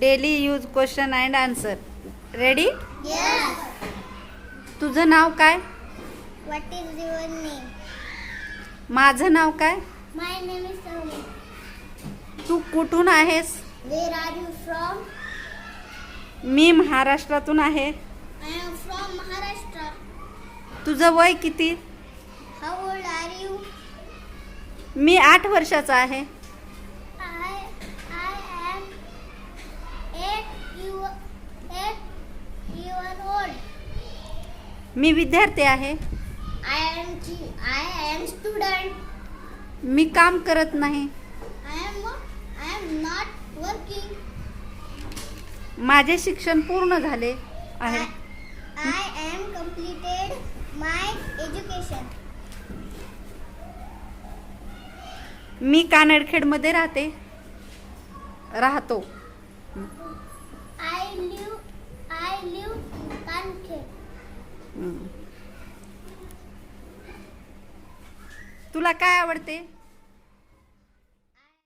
Daily use question and answer ready तुझं नाव काय? माझं नाव काय? तू कुठून आहेस? मी महाराष्ट्रातून आहे. महाराष्ट्र तुझं वय किती? मी आठ वर्षाचा आहे. मी विद्यार्थी आहे. I am I am student मी काम करत नाही. I am I am not working माझे शिक्षण पूर्ण झाले आहे. I am completed my education मी कानडखेडमध्ये राहते राहतो. आय लिव्ह तुला काय आवडते?